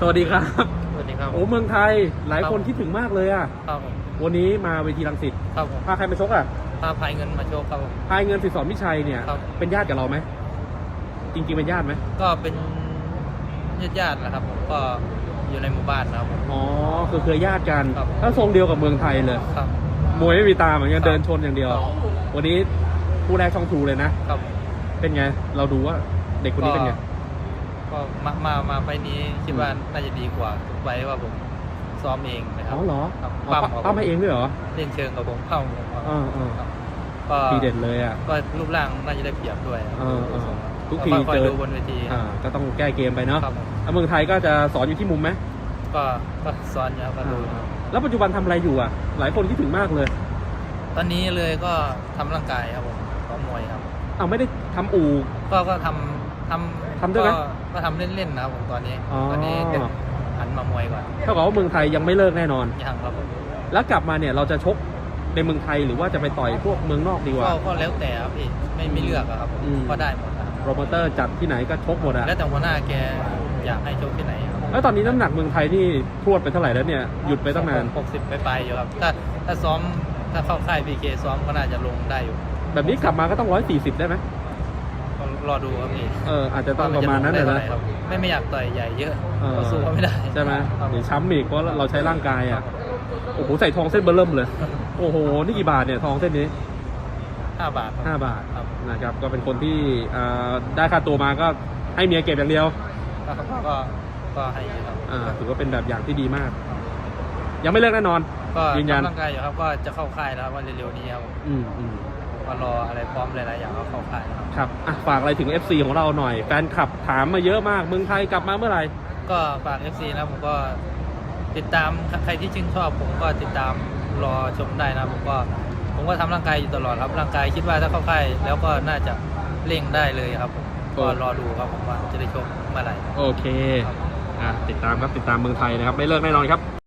สวัสดีครับ สวัสดีครับ โอ้เมืองไทยหลายคนคิดถึงมากเลยอะ ครับผมวันนี้มาเวทีรังสิตครับผมพาใครมาชกอะพาพายเงินมาโชคครับผมพายเงินสิทธิสอนพิชัยเนี่ย ครับ เป็นญาติกับเราไหม จริงๆเป็นญาติไหมก็เป็นญาติญาติๆนะครับผมก็อยู่ในหมู่บ้านนะครับผม อ๋อคือเครือญาติกัน ครับ ถ้าทรงเดียวกับเมืองไทยเลย ครับ มวยไม่มีตาเหมือนกันครับเดินชนอย่างเดียว ครับ วันนี้ผู้แรกช่องทูเลยนะ ครับเป็นไง เราดูว่าเด็กคนนี้เป็นไง ก็มามามาไฟล์นี้คิดว่าน่าจะดีกว่าทุกไฟล์ว่าผมซ้อมเองนะครัอ๋บอเหรอครับอ๋อปั้มปั้มปั้มให้เองด้วยเหรอเล่นเชิงกับผมเข้าผมครับเออเออครับก็ทีเด็ดเลยอะก็รูปร่างน่าจะได้เปรียบด้วยเออเออทุกทีคอยเจอดูบนเวทีอ่าก็ต้องแก้เกมไปเนาะครับผมแล้วเมืองไทยก็จะสอนอยู่ที่มุมไหมก็ก็ซ้อนอยู่ครับก็ดูครับแล้วปัจจุบันทำอะไรอยู่อะ หลายคนคิดถึงมากเลยตอนนี้เลยก็ทำร่างกายครับผมซ้อมมวยครับ เอาไม่ได้ทำอู่ก็ก็ทำ ทำทำด้วยไหมก็ก็ทำเล่นๆนะครับผมตอนนี้ อ๋อ ตอนนี้เด็กหันมามวยก่อนเท่ากับว่าเมืองไทยยังไม่เลิกแน่นอน ยังครับผมแล้วกลับมาเนี่ยเราจะชกในเมืองไทยหรือว่าจะไปต่อยพวกเมืองนอกดีกว่าก็ก็แล้วแต่ครับพี่ไม่ไม่เลือกอะครับผมอืม ก็ได้หมดนะครับโปรโมเตอร์จัดที่ไหนก็ชกหมดอะแล้วแต่หัวหน้าแกอยากให้โชคที่ไหนครับแล้วตอนนี้น้ำหนักเมืองไทยนี่พรวดไปเท่าไหร่แล้วเนี่ยหยุดไปตั้งนาน หกสิบไปไปๆอยู่ครับถ้าถ้าซ้อมถ้าเข้าค่ายพีเคซ้อมก็น่าจะลงได้อยู่ แบบนี้กลับมาก็ต้องร้อยสี่สิบได้ไหมก็ รอดูครับพี่เอออาจจะต้องประมาณนั้นเลยว่นะจลงได้ท่าไหครับไม่ไม่อยากต่อยใหญ่เยอะเออก็สู้เขาไม่ได้ใช่ไหมครับเดี๋ยวช้ำอีกเพราะเราใช้ร่างกายอะโอ้โหใส่ทองเส้นเบอร์เริ่มเลย โอ้โหนี่กี่บาทเนี่ยทองเส้นนี้ห้าบาทครับห้าบาทครับนะครับก็เป็นคนที่อ่าได้ค่าตัวมาก็ให้เมียเก็บอย่างเดียวก็ก็ก็ให้อยู่ครับอ่าถือว่าเป็นแบบอย่างที่ดีมาก ยังไม่เลิกแน่นอนก็ยืนยันทำร่างกายอยู่ครับก็จะเข้าค่ายแล้วครับว่าเร็วๆนี้ครับอืมอืม ก็รออะไรพร้อมหลายๆอย่างก็เข้าค่ายแล้วครับครับอะฝากอะไรถึง FC ของเราหน่อย แฟนคลับถามมาเยอะมากเมืองไทยกลับมาเมื่อไหร่ก็ฝาก FC นะผมก็ติดตามใครที่ชื่นชอบผมก็ติดตามรอชมได้นะผมก็ผมก็ทำร่างกายอยู่ตลอดครับร่างกายคิดว่าถ้าเข้าค่ายแล้วก็น่าจะเร่งได้เลยครับผมก็รอดูครับผมว่าจะได้ชมเมื่อไหร่โอเคอะติดตามครับติดตามเมืองไทยนะครับไม่เลิกแน่นอนครับ